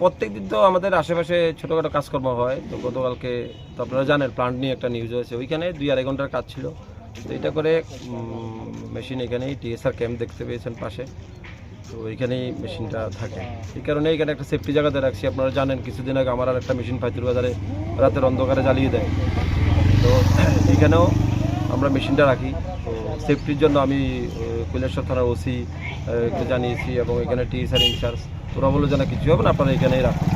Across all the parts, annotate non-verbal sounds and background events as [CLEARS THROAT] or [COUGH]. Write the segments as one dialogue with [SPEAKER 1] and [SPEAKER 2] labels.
[SPEAKER 1] প্রত্যেক দিন তো আমাদের আশেপাশে ছোটোখাটো কাজকর্ম হয়। তো গতকালকে তো আপনারা জানেন প্লান্ট নিয়ে একটা নিউজ হয়েছে। ওইখানে দুই আড়াই ঘণ্টার কাজ ছিল। তো এটা করে মেশিন এখানেই টিএসআর ক্যাম্প দেখতে পেয়েছেন পাশে। তো ওইখানেই মেশিনটা থাকে। এই কারণে এখানে একটা সেফটি জায়গাতে রাখছি। আপনারা জানেন, কিছুদিন আগে আমার আর একটা মেশিন ফাইতুর বাজারে রাতের অন্ধকারে জ্বালিয়ে দেয়। তো [CLEARS THROAT] এখানেও আমরা মেশিনটা রাখি। তো সেফটির জন্য আমি কৈলাসর থানার ওসিকে জানিয়েছি এবং এখানে টিএসআর ইনচার্জ তোরা বলে যেন কিছু হবে না, আপনারা এখানেই রাখুন।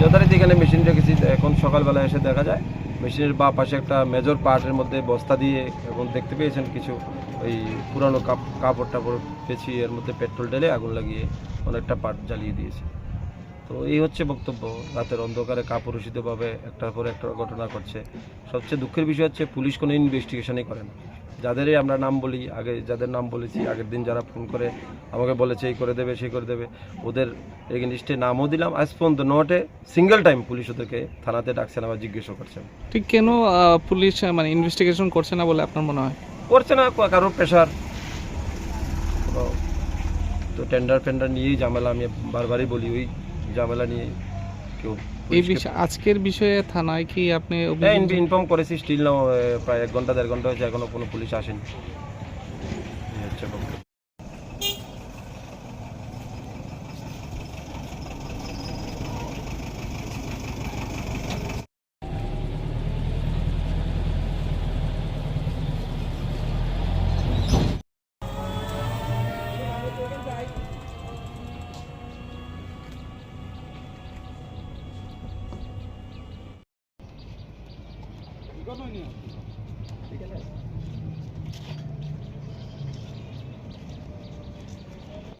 [SPEAKER 1] যথারীতি এখানে মেশিন রেখেছি। এখন সকালবেলা এসে দেখা যায় মেশিনের বা পাশে একটা মেজর পার্টের মধ্যে বস্তা দিয়ে এবং দেখতে পেয়েছেন কিছু ওই পুরানো কাপ, কাপড় টাপড় পেঁচিয়ে এর মধ্যে পেট্রোল ঢেলে আগুন লাগিয়ে অনেকটা পার্ট জ্বালিয়ে দিয়েছে। তো এই হচ্ছে বক্তব্য। রাতের অন্ধকারে কাপড় কাপুরুষিতভাবে একটার পর একটা ঘটনা ঘটছে। সবচেয়ে দুঃখের বিষয় হচ্ছে, পুলিশ কোনো ইনভেস্টিগেশনই করে না। যাদেরই আমরা নাম বলি আগে যাদের নাম বলেছি আগের দিন যারা ফোন করে আমাকে বলেছে এই করে দেবে সেই করে দেবে। ওদের এগেনিস্টে নামও দিলাম। আজ পর্যন্ত নটে সিঙ্গেল টাইম পুলিশ ওদেরকে থানাতে ডাকছেন আবার জিজ্ঞেসও করছেন
[SPEAKER 2] ঠিক কেন পুলিশ মানে ইনভেস্টিগেশন করছে না বলে আপনার মনে হয়?
[SPEAKER 1] করছে না ক- কারোর প্রেশার তো টেন্ডার ফেন্ডার নিয়েই ঝামেলা আমি বারবারই বলি ওই ঝামেলা নিয়ে কেউ
[SPEAKER 2] এই আজকের বিষয়ে থানায় কি আপনি
[SPEAKER 1] ইনফর্ম করেছি স্টিল প্রায় এক ঘণ্টা দেড় ঘণ্টা হয়েছে এখনও কোনো পুলিশ আসেনি। হচ্ছে ঠিক আছে